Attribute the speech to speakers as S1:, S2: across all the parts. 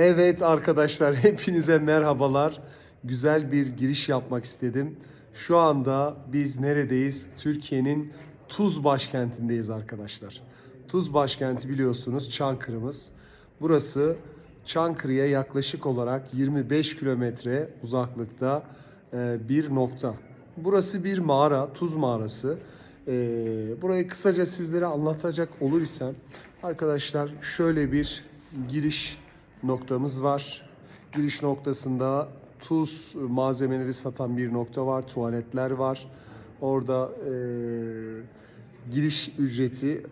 S1: Evet arkadaşlar hepinize merhabalar. Güzel bir giriş yapmak istedim. Şu anda biz neredeyiz? Türkiye'nin Tuz başkentindeyiz arkadaşlar. Tuz başkenti biliyorsunuz Çankırı'mız. Burası Çankırı'ya yaklaşık olarak 25 kilometre uzaklıkta e, bir nokta. Burası bir mağara, tuz mağarası. E, burayı kısaca sizlere anlatacak olur isem arkadaşlar şöyle bir giriş noktamız var. Giriş noktasında tuz malzemeleri satan bir nokta var, tuvaletler var. Orada e, giriş ücreti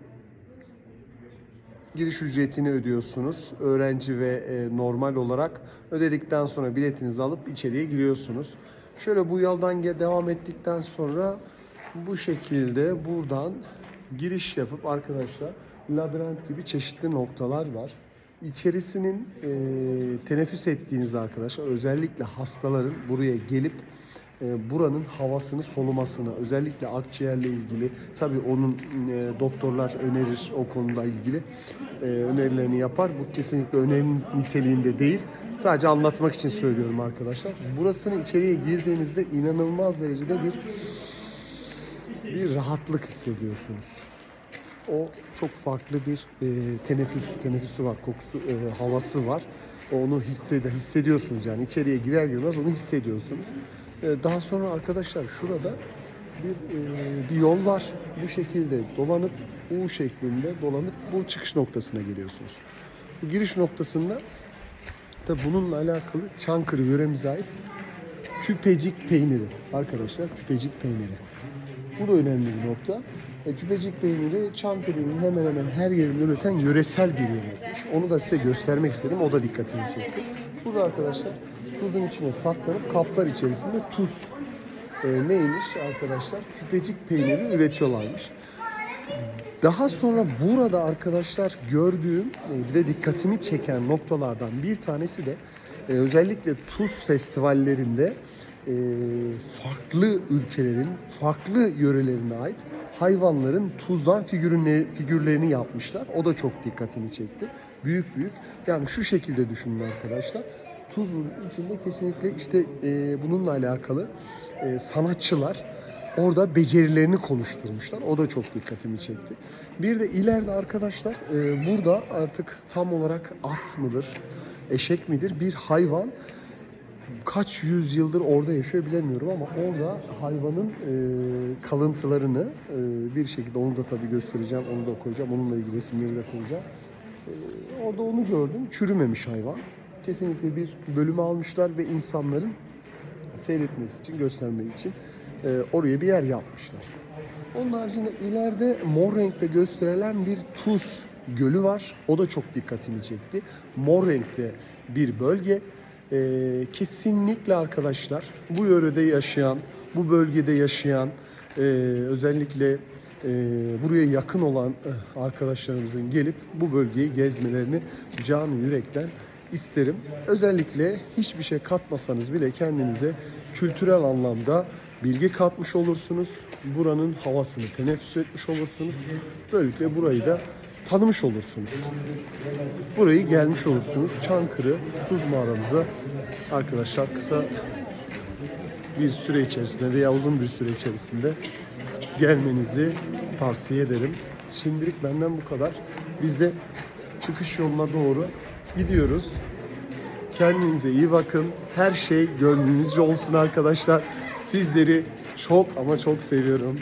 S1: giriş ücretini ödüyorsunuz. Öğrenci ve e, normal olarak ödedikten sonra biletinizi alıp içeriye giriyorsunuz. Şöyle bu yoldan devam ettikten sonra bu şekilde buradan giriş yapıp arkadaşlar labirent gibi çeşitli noktalar var. İçerisinin e, teneffüs ettiğinizde arkadaşlar özellikle hastaların buraya gelip e, buranın havasını solumasına özellikle akciğerle ilgili tabii onun e, doktorlar önerir o konuda ilgili e, önerilerini yapar. Bu kesinlikle öneri niteliğinde değil. Sadece anlatmak için söylüyorum arkadaşlar. Burasının içeriye girdiğinizde inanılmaz derecede bir bir rahatlık hissediyorsunuz. O çok farklı bir e, teneffüs, teneffüsü var, kokusu, e, havası var. Onu hissede, hissediyorsunuz yani içeriye girer girmez onu hissediyorsunuz. E, daha sonra arkadaşlar şurada bir e, bir yol var. Bu şekilde dolanıp U şeklinde dolanıp bu çıkış noktasına geliyorsunuz. Bu giriş noktasında da bununla alakalı Çankırı yöremize ait küpecik peyniri arkadaşlar küpecik peyniri. Bu da önemli bir nokta. E, küpecik peyniri Çankırı'nın hemen hemen her yerinde üreten yöresel bir yemekmiş. Onu da size göstermek istedim. O da dikkatimi çekti. Burada arkadaşlar tuzun içine saklanıp kaplar içerisinde tuz e, neymiş arkadaşlar? Küpecik peyniri üretiyorlarmış. Daha sonra burada arkadaşlar gördüğüm ve dikkatimi çeken noktalardan bir tanesi de e, özellikle tuz festivallerinde e, farklı ülkelerin, farklı yörelerine ait hayvanların tuzdan figürünleri, figürlerini yapmışlar. O da çok dikkatimi çekti. Büyük büyük. Yani şu şekilde düşünün arkadaşlar. Tuzun içinde kesinlikle işte e, bununla alakalı e, sanatçılar orada becerilerini konuşturmuşlar. O da çok dikkatimi çekti. Bir de ileride arkadaşlar e, burada artık tam olarak at mıdır, eşek midir bir hayvan kaç yüzyıldır orada yaşıyor bilemiyorum ama orada hayvanın e, kalıntılarını e, bir şekilde onu da tabii göstereceğim, onu da koyacağım, onunla ilgili resimleri de koyacağım. E, orada onu gördüm. Çürümemiş hayvan. Kesinlikle bir bölümü almışlar ve insanların seyretmesi için, göstermek için e, oraya bir yer yapmışlar. Onun haricinde ileride mor renkte gösterilen bir tuz gölü var. O da çok dikkatimi çekti. Mor renkte bir bölge. E, kesinlikle arkadaşlar bu yörede yaşayan, bu bölgede yaşayan, e, özellikle e, buraya yakın olan e, arkadaşlarımızın gelip bu bölgeyi gezmelerini canı yürekten isterim. Özellikle hiçbir şey katmasanız bile kendinize kültürel anlamda bilgi katmış olursunuz. Buranın havasını teneffüs etmiş olursunuz. Böylelikle burayı da tanımış olursunuz. Burayı gelmiş olursunuz. Çankırı Tuz Mağaramıza arkadaşlar kısa bir süre içerisinde veya uzun bir süre içerisinde gelmenizi tavsiye ederim. Şimdilik benden bu kadar. Biz de çıkış yoluna doğru gidiyoruz. Kendinize iyi bakın. Her şey gönlünüzce olsun arkadaşlar. Sizleri çok ama çok seviyorum.